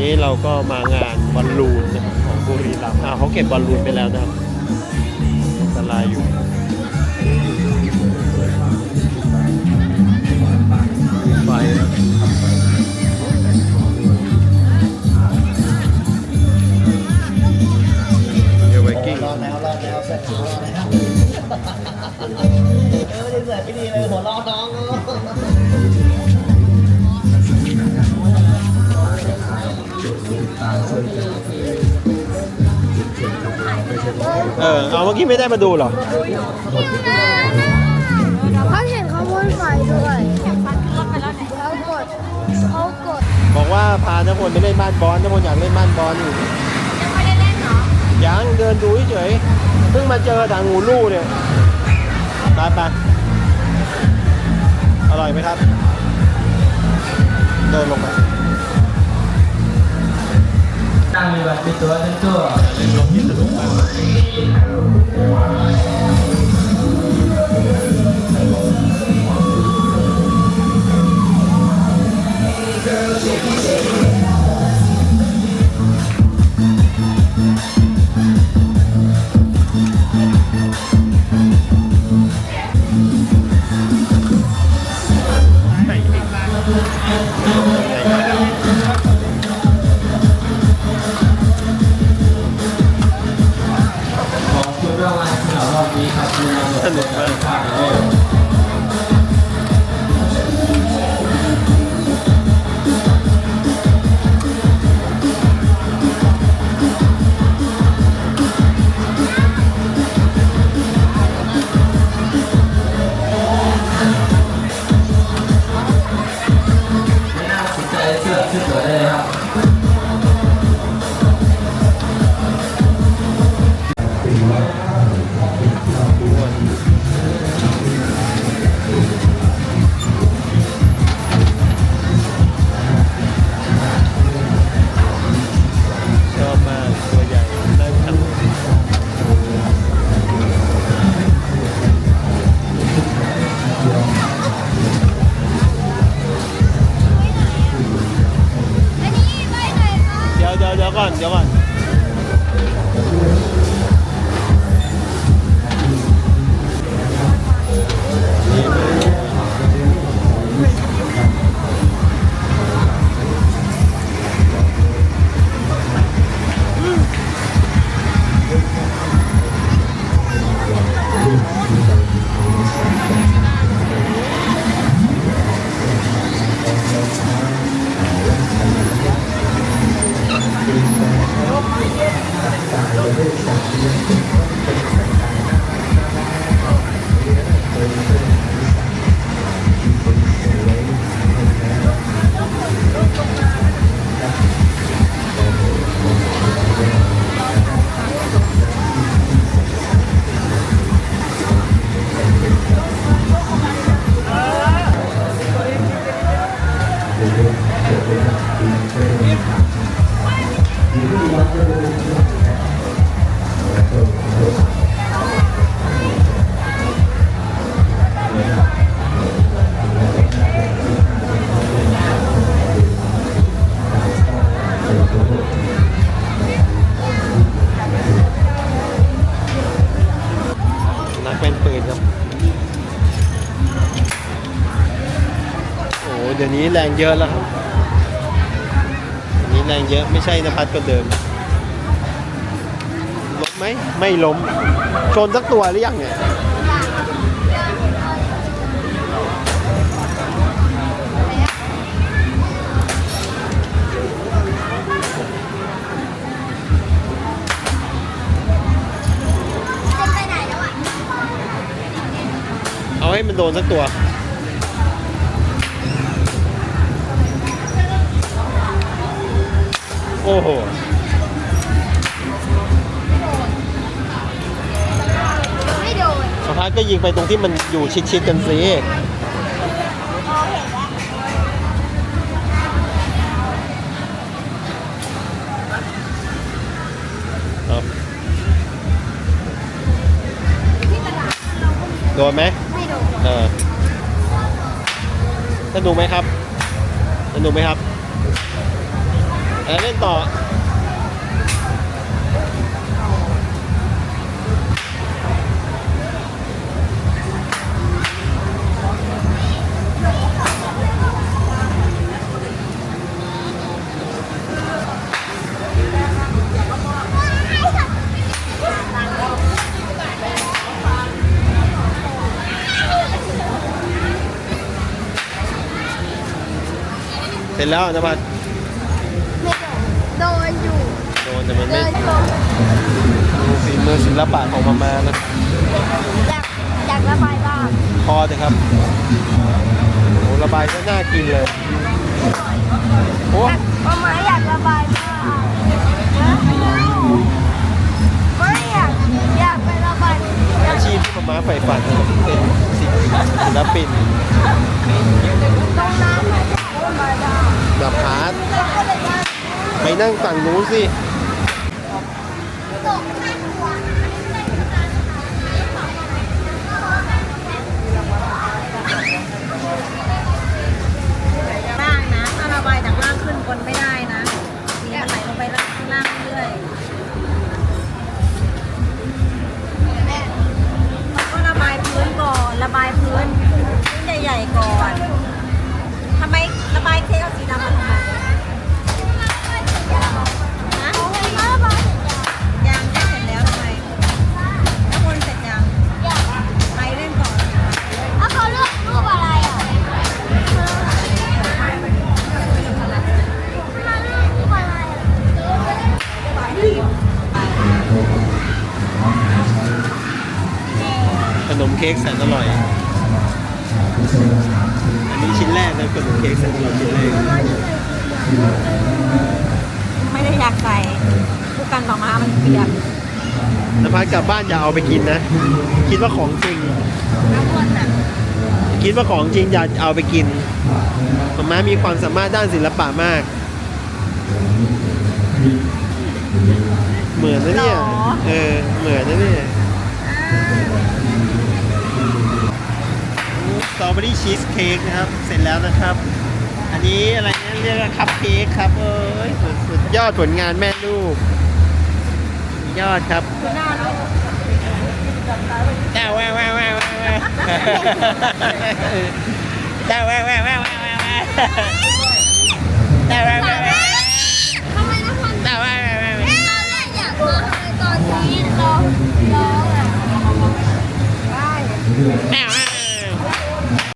นี้เราก็มางานบอลลูนนะครับของบุรีรัมย์อ่าเขาเก็บบอลลูนไปแล้วนะครับอันตรายอยู่ไฟ เออ เอาเมื่อกี้ไม่ได้มาดูเหรอเขาเห็นเขาบนไฟด้วยเขากดเขากดบอกว่าพาน้ำพลไปเล่นบ้านบอลน้ำพลอยากเล่นบ้านบอลอยู่ยังไม่ได้เล่นเหรอยังเดินดูเฉยๆเพิ่งมาเจอทางงูลู่เนี่ยไปไปอร่อยไหมครับ เดินลงไป datang lewat pintu tentu. เดี๋ยว เดี๋ยวเดี๋ยวก่อนเดี๋ยวก่อน นี้แรงเยอะแล้วครับเดี๋ยวนี้แรงเยอะไม่ใช่นภัสก็เดิมล้มไหมไม่ล้มชนสักตัวหรือยังเนี่ยจะไปไหนแล้วอะเอาให้มันโดนสักตัว อ้โหไม่โดนสภาพก็ยิงไปตรงที่มันอยู่ชิดๆกันสิพอเห็นแล้วเอาที่ตลาดโดนไหมไม่โดน เออสนุกไหมครับ สนุกไหมครับแล้ว เล่นต่อเสร็จแล้วนะพัด ไม่โดนโดนอยู่ โดน แต่มันเดิไม่นชมดูฝีมือศิลปะของมามานะ อยากอยากระบายบ้างพอเถอะครับโอ้ระบายก็น่ากินเลยโอ้อยากมามาอยากระบายบ้างไม่อยากอยากไประบายอยาอากชีพที่มามาใฝ่ฝันนะครับเป็นศิลปินตรงนั้นมันอยากระบายบ้างแบบพาร์ทเราก็เลยว่าไปนั่งฝั่งนู้นสิ บายเค้กเอาสีดำมาทำไมนะเอาไว้มาระบายยังไม่เสร็จแล้วทำไมถ้าวนเสร็จยังไปเล่นก่อนเอาเขาเลือกรูปอะไรอะขนมเค้กแสนอร่อยอันนี้ชิ้นแร กนะขนมเค้กแสนอร่อยชิ้นแรกไม่ได้อยากใส่ผู้กันต่อมามันเปียกนภัสกลับบ้านอย่าเอาไปกินนะ คิดว่าของจริง น้ำวนอะคิดว่าของจริงอย่าเอาไปกินมาม่ามีความสามารถด้านศิลปะมาก เหมือนนะเนี่ย เออ เหมือนนะเนี่ย ตรอเบอรี่ชีสเค้กนะครับ เสร็จแล้วนะครับ อันนี้อะไรเนี่ยเรียกว่าคัพเค้กครับเอ้ยสุดสุดยอดผลงานแม่ลูก ยอดครับคือหน้าเนาะจ้าแววแววแววแววแววจ้าแววแววแววแววแววจ้าแววแววแววทำไมนะคนจ้าแววแววแววตอนแรกอยากมาทำไมตอนนี้ร้องร้องอะได้แววแวว